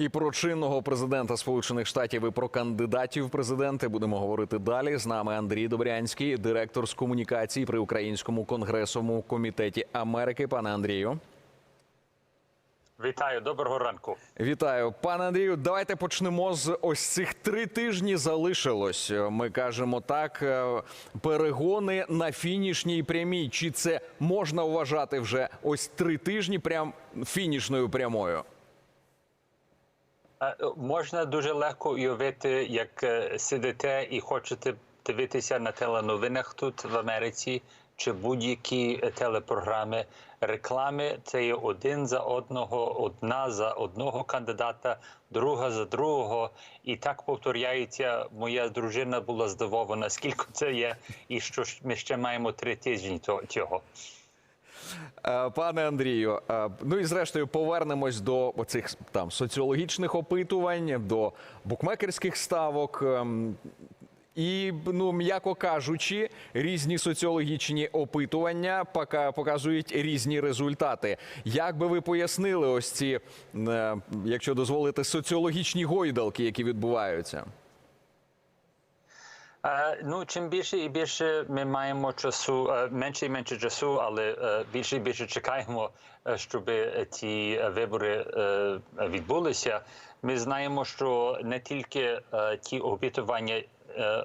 І про чинного президента Сполучених Штатів і про кандидатів в президенти будемо говорити далі. З нами Андрій Добрянський, директор з комунікацій при Українському конгресовому комітеті Америки. Пане Андрію, Вітаю, доброго ранку. вітаю, пане Андрію. Давайте почнемо з ось цих три тижні. Залишилось. Ми кажемо так. е, Перегони на фінішній прямій. Чи це можна вважати вже ось три тижні, прям фінішною прямою? Е, Можна дуже легко уявити, як е, сидите і хочете дивитися на теленовинах тут в Америці чи будь-які е, телепрограми. Реклами це є один за одного, одна за одного кандидата, друга за другого. І так повторяється. Моя дружина була здивована, скільки це є, і що ми ще маємо три тижні цього. Е, Пане Андрію, е, ну і зрештою повернемось до оцих там соціологічних опитувань, до букмекерських ставок. ем, І, ну, м'яко кажучи, різні соціологічні опитування показують різні результати. Як би ви пояснили ось ці, е, якщо дозволите, соціологічні гойдалки, які відбуваються? Ну, чим більше і більше ми маємо часу, е, менше і менше часу, але е, більше і більше чекаємо, е, щоб ці вибори відбулися. Ми знаємо, що не тільки ті опитування. е,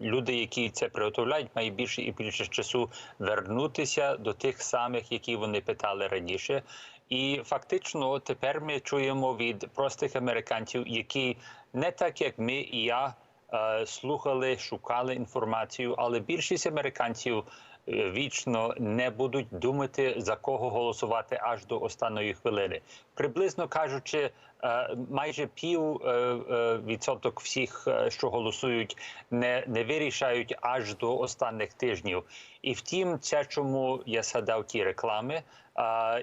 Люди, які це приготовляють, мають більше і більше часу вернутися до тих самих, які вони питали раніше. І фактично тепер ми чуємо від простих американців, які не так як ми і я слухали, шукали інформацію, але більшість американців е, вічно не будуть думати за кого голосувати аж до останньої хвилини. Приблизно кажучи, е, майже пів е, е, відсоток всіх, е, що голосують, не, не вирішають аж до останніх тижнів. І втім, це чому я згадав ті реклами.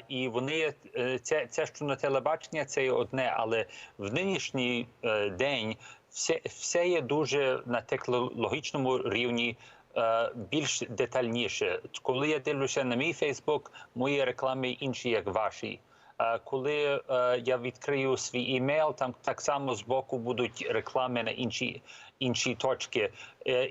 І вони е, це, це що на телебачення, це є одне, але в нинішній е, день все, все є дуже на технологічному рівні. е, Більш детальніше, коли я дивлюся на мій Фейсбук, мої реклами інші, як ваші. Е, Коли е, я відкрию свій імейл, там так само збоку будуть реклами на інші інші точки.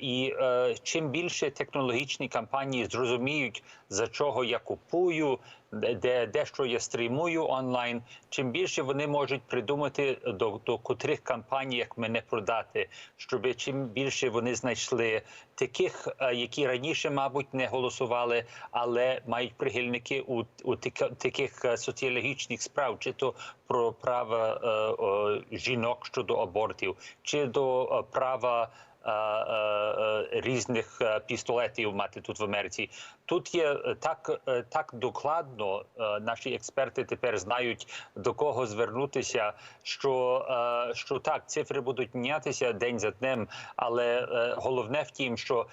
І чим більше технологічні компанії зрозуміють, за чого я купую, де, де, де що я стрімую онлайн, чим більше вони можуть придумати до, до котрих компаній як мене продати, щоб чим більше вони знайшли таких, е, які раніше, мабуть, не голосували, але мають прихильники у, у таких е, соціологічних справ, чи то про права е, о, жінок щодо абортів, чи до е, права. Е, е, Різних е, пістолетів мати тут в Америці тут є так, так докладно. Наші експерти тепер знають до кого звернутися. Що, що так, цифри будуть мінятися день за днем, але головне в тім, що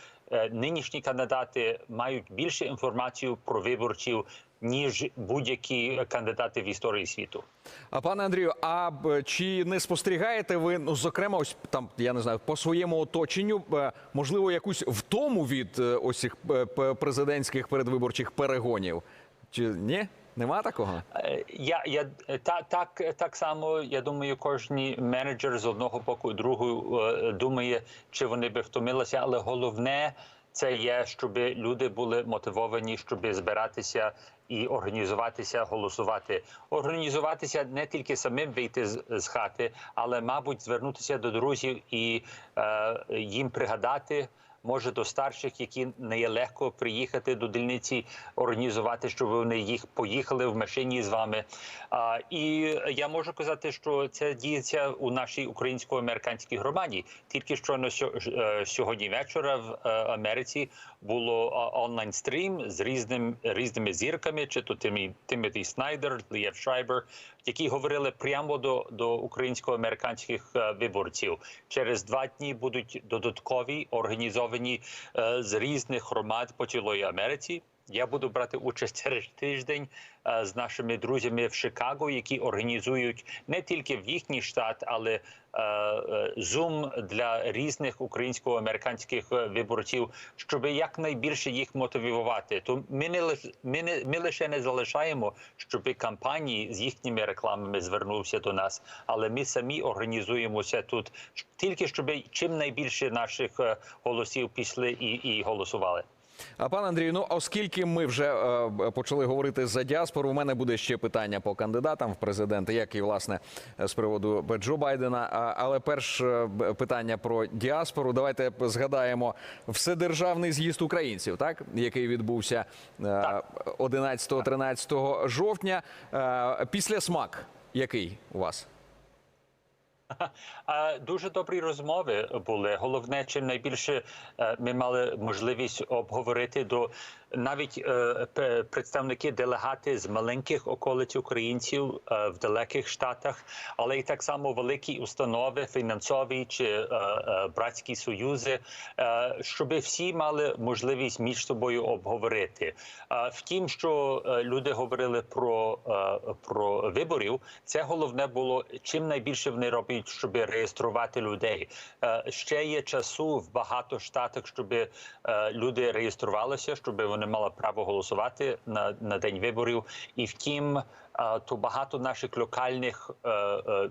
нинішні кандидати мають більше інформацію про виборців ніж будь-які кандидати в історії світу. А пане Андрію, а чи не спостерігаєте ви, ну зокрема, ось там я не знаю, по своєму оточенню, е, можливо, якусь втому від е, ось цих е, президентських передвиборчих перегонів? Чи ні? Нема такого? Е, Я, я е, та, так, так само, я думаю, кожен менеджер з одного боку, другого е, думає, чи вони би втомилися, але головне це є, щоб люди були мотивовані, щоб збиратися і організуватися, голосувати. Організуватися не тільки самим вийти з, з хати, але, мабуть, звернутися до друзів і е, їм пригадати може до старших, які не є легко приїхати до дільниці, організувати, щоб вони їх поїхали в машині з вами. А, і я можу казати, що це діється у нашій українсько-американській громаді. Тільки що на е, сьогодні вечора в е, Америці було онлайн стрім з різним різними зірками, чи то Тимі Тимоті Снайдер, Лієв Шрайбер, які говорили прямо до, до українсько-американських е, виборців. Через два дні будуть додаткові організовані е, з різних громад по цілої Америці. Я буду брати участь через тиждень е, з нашими друзями в Чикаго, які організують не тільки в їхній штат, але е, е, Zoom для різних українсько-американських виборців, щоб якнайбільше їх мотивувати. То ми не ми не ми лише не залишаємо, щоб кампанії з їхніми рекламами звернувся до нас, але ми самі організуємося тут тільки щоб чим найбільше наших голосів пішли і, і голосували. А пане Андрію, ну оскільки ми вже е, почали говорити за діаспору, у мене буде ще питання по кандидатам в президенти, як і власне з приводу Джо Байдена. А, але перш е, питання про діаспору. Давайте згадаємо вседержавний з'їзд українців, так який відбувся е, 11-13 жовтня. Е, Після смак який у вас? Дуже добрі розмови були. Головне, чим найбільше е, ми мали можливість обговорити до навіть е, представники делегати з маленьких околиць українців е, в далеких штатах, але і так само великі установи, фінансові чи е, е, братські союзи, е, щоб всі мали можливість між собою обговорити. Е, Втім, що е, люди говорили про, е, про виборів, це головне було чим найбільше вони роблять, щоб реєструвати людей. Е, Ще є часу в багато штатах, щоб е, люди реєструвалися, щоб вони мали право голосувати на, на день виборів. І втім, то багато наших локальних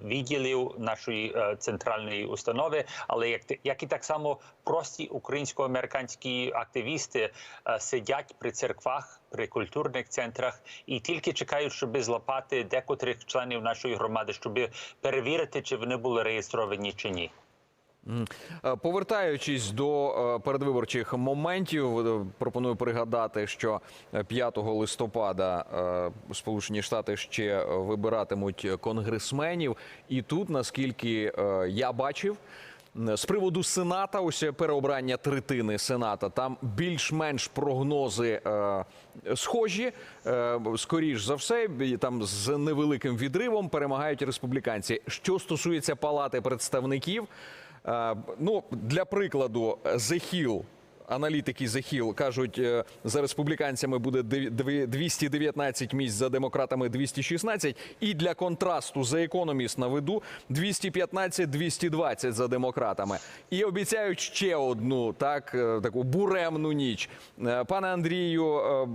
відділів нашої центральної установи, але як як і так само прості українсько-американські активісти сидять при церквах, при культурних центрах і тільки чекають, щоб злапати декотрих членів нашої громади, щоб перевірити, чи вони були реєстровані чи ні. Е, Повертаючись до е, передвиборчих моментів, е, пропоную пригадати, що е, 5 листопада Сполучені Штати ще вибиратимуть конгресменів, і тут, наскільки я бачив. З приводу Сената, ось переобрання третини Сената, там більш-менш прогнози е, схожі. Е, скоріш за все, там з невеликим відривом перемагають республіканці. Що стосується палати представників, Ну, для прикладу, The Hill, аналітики The Hill кажуть, е, за республіканцями буде дев- дві- 219 місць, за демократами 216. І для контрасту The Economist наведу 215-220 за демократами. І обіцяють ще одну так е, таку буремну ніч. Е, Пане Андрію, е,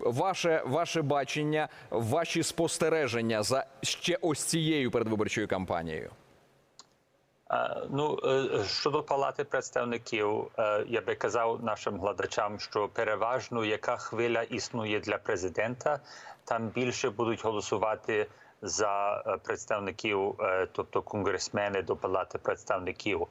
ваше, ваше бачення, ваші спостереження за ще ось цією передвиборчою кампанією. Ну е, щодо палати представників, е, я би казав нашим глядачам, що переважно яка хвиля існує для президента, там більше будуть голосувати за е, представників, тобто конгресмени до палати представників.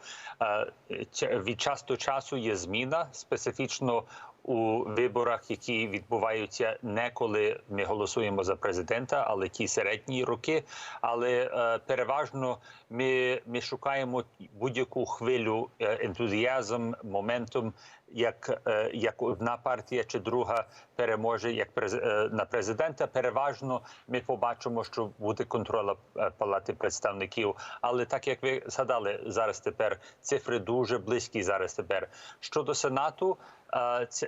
Від часу до часу є зміна специфічно. У виборах, які відбуваються не коли ми голосуємо за президента, але ті середні роки. Але е, переважно ми, ми шукаємо будь-яку хвилю е, ентузіазм, моментум, як, е, як одна партія чи друга переможе як през- е, на президента. Переважно ми побачимо, що буде контроль е, палати представників. Але так як ви згадали, зараз тепер цифри дуже близькі. Зараз тепер щодо сенату.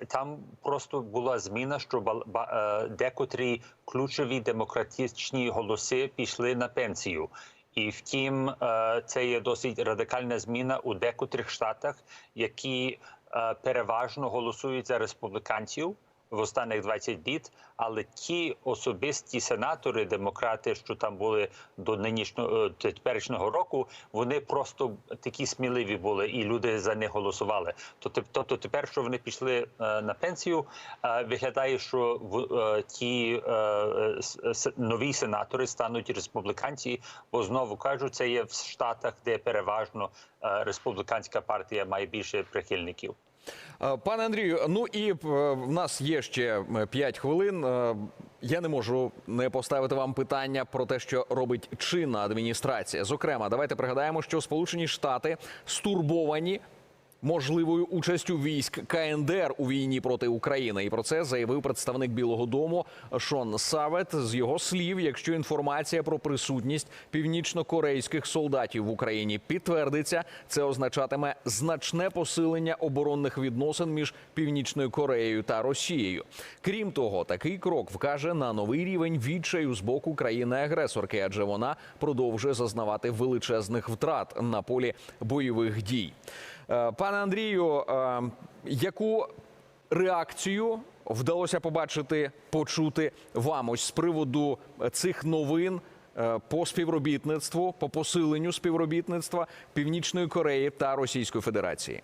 Там просто була зміна, що декотрі ключові демократичні голоси пішли на пенсію. І втім, це є досить радикальна зміна у декотрих штатах, які переважно голосують за республіканців в останніх 20 літ, але ті особисті сенатори, демократи, що там були до нинішнього е, теперішнього року, вони просто такі сміливі були, і люди за них голосували. Тобто, тепер, що вони пішли е, на пенсію, е, виглядає, що ті нові сенатори стануть республіканці, бо знову кажу, це є в штатах, де переважно республіканська партія має більше прихильників. Е, Пане Андрію, ну і е, в нас є ще 5 хвилин. Е, Я не можу не поставити вам питання про те, що робить чинна адміністрація. Зокрема, давайте пригадаємо, що Сполучені Штати стурбовані можливою участю військ КНДР у війні проти України. І про це заявив представник Білого Дому Шон Савет. З його слів, якщо інформація про присутність північно-корейських солдатів в Україні підтвердиться, це означатиме значне посилення оборонних відносин між Північною Кореєю та Росією. Крім того, такий крок вкаже на новий рівень відчаю з боку країни-агресорки, адже вона продовжує зазнавати величезних втрат на полі бойових дій. Е, Пане Андрію, е, яку реакцію вдалося побачити, почути вам ось з приводу цих новин е, по співробітництву, по посиленню співробітництва Північної Кореї та Російської Федерації?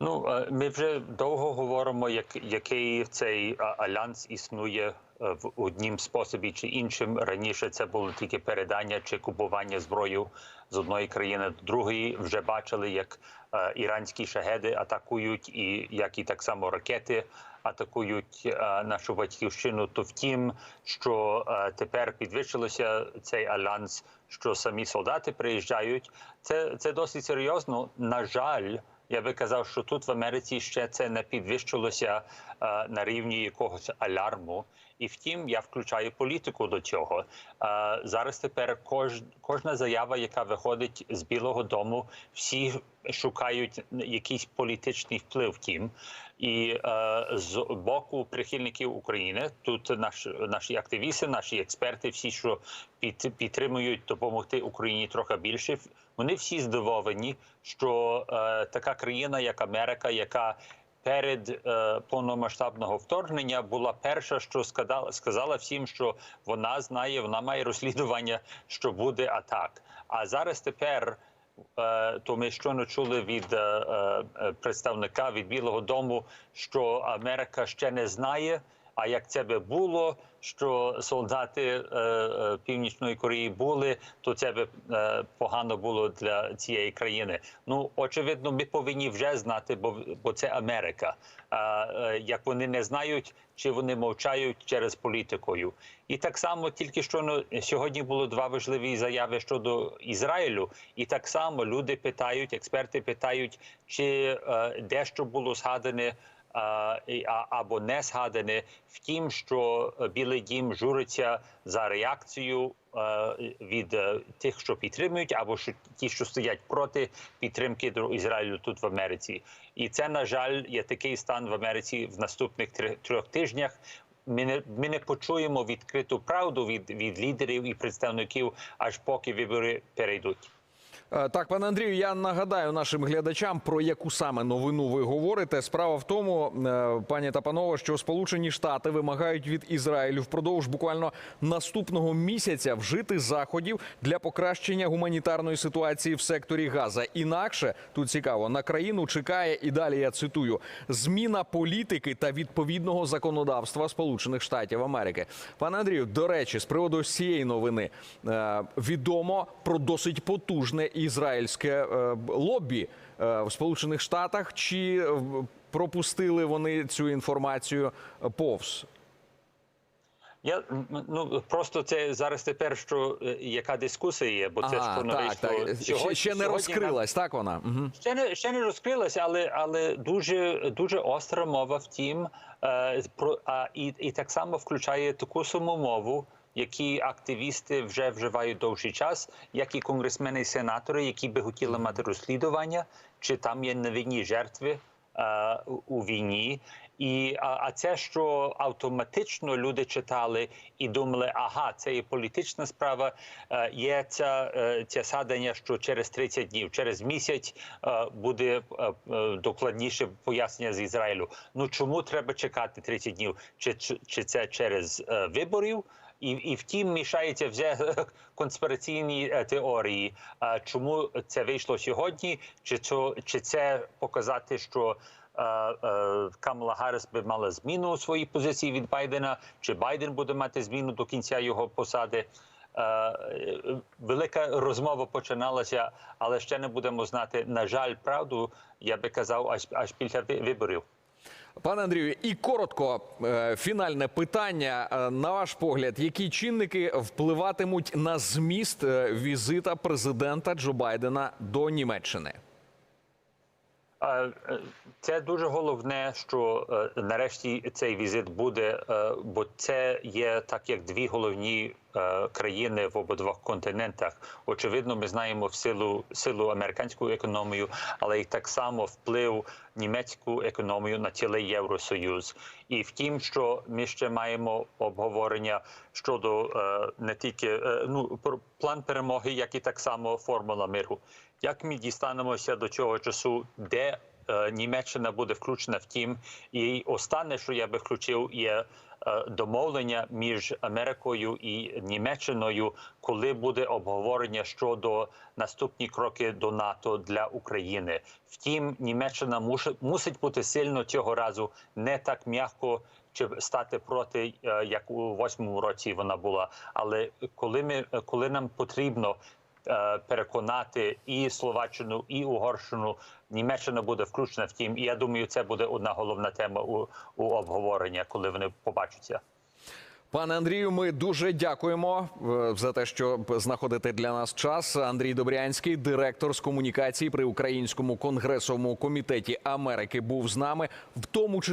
Ну, ми вже довго говоримо, як, який цей альянс існує в однім способі чи іншим. Раніше це було тільки передання чи купування зброї з одної країни до другої. Вже бачили, як е, іранські шахеди атакують, і як і так само ракети атакують е, нашу батьківщину. То втім, що е, тепер підвищилося цей альянс, що самі солдати приїжджають. Це, це досить серйозно. На жаль. Я би казав, що тут в Америці ще це не підвищилося е, на рівні якогось алярму. І втім, я включаю політику до цього. Е, зараз тепер кож, кожна заява, яка виходить з Білого Дому, всі шукають якийсь політичний вплив. Втім, і е, з боку прихильників України тут наш, наші активісти, наші експерти, всі, що під, підтримують допомогти Україні трохи більше, вони всі здивовані, що е, така країна, як Америка, яка перед е, повномасштабного вторгнення була перша, що сказала, сказала всім, що вона знає, вона має розслідування, що буде атак. А зараз тепер. Е, То ми щойно чули від е, е, представника від Білого Дому, що Америка ще не знає. А як це би було, що солдати е, е, Північної Кореї були, то це би е, погано було для цієї країни. Ну очевидно, ми повинні вже знати, бо, бо це Америка. А е, як вони не знають, чи вони мовчають через політикою, і так само тільки що ну, сьогодні було два важливі заяви щодо Ізраїлю, і так само люди питають, експерти питають, чи е, дещо було згадане або не згадане в тім, що е, Білий Дім журиться за реакцію е, від е, тих, що підтримують, або що ті, що стоять проти підтримки до Ізраїлю тут в Америці. І це, на жаль, є такий стан в Америці в наступних трьох тижнях. Ми не, ми не почуємо відкриту правду від, від лідерів і представників, аж поки вибори перейдуть. Е, Так, пане Андрію, я нагадаю нашим глядачам, про яку саме новину ви говорите. Справа в тому, е, пані та панове, що Сполучені Штати вимагають від Ізраїлю впродовж буквально наступного місяця вжити заходів для покращення гуманітарної ситуації в секторі Газа. Інакше тут цікаво на країну чекає і далі. Я цитую зміна політики та відповідного законодавства Сполучених Штатів Америки. Пане Андрію, до речі, з приводу цієї новини е, відомо про досить потужне ізраїльське е, лобі е, в Сполучених Штатах. Чи е, пропустили вони цю інформацію повз? Я ну просто це зараз тепер, що яка дискусія є, бо це Ага, що не так, так. Ще, сьогодні- ще не сьогодні нам- розкрилась, так вона? Угу. Ще не ще не розкрилася, але але дуже дуже остра мова. Втім, е, про а і, і так само включає таку саму мову, які активісти вже вживають довший час, як і конгресмени і сенатори, які би хотіли мати розслідування, чи там є невинні жертви е, у- війні. І а, а це, що автоматично люди читали і думали, ага, це є політична справа. Е, є ця, е, ця садення, що через 30 днів, через місяць буде докладніше пояснення з Ізраїлю. Ну чому треба чекати 30 днів? Чи, чи, це через виборів? І, і втім, мішаються вже конспіраційні е, теорії. А чому це вийшло сьогодні? Чи це, чи це показати, що е, е, Камала Гарріс би мала зміну у своїй позиції від Байдена? Чи Байден буде мати зміну до кінця його посади? Велика розмова починалася, але ще не будемо знати. На жаль, правду я би казав, аж аж після виборів. Пане Андрію, і коротко е, фінальне питання. Е, На ваш погляд, які чинники впливатимуть на зміст е, візита президента Джо Байдена до Німеччини? Е, Це дуже головне, що е, нарешті цей візит буде, е, бо це є так, як дві головні країни в обидвох континентах. Очевидно, ми знаємо в силу силу американську економію, але й так само вплив німецьку економію на цілий Євросоюз. І втім, що ми ще маємо обговорення щодо не тільки ну план перемоги, як і так само формула миру. Як ми дістанемося до цього часу, де е, Німеччина буде включена в тім, і останнє, що я би включив, є е, домовлення між Америкою і Німеччиною, коли буде обговорення щодо наступні кроки до НАТО для України. Втім, Німеччина муш- мусить бути сильно цього разу не так м'яко. Чи стати проти, е, як у восьмому році вона була. Але коли ми коли нам потрібно переконати і Словаччину, і Угорщину, Німеччина буде включена в тім. І я думаю, це буде одна головна тема у, у обговорення, коли вони побачаться. Пане Андрію, ми дуже дякуємо е, за те, що знаходите для нас час. Андрій Добрянський, директор з комунікації при Українському конгресовому комітеті Америки, був з нами, в тому числі.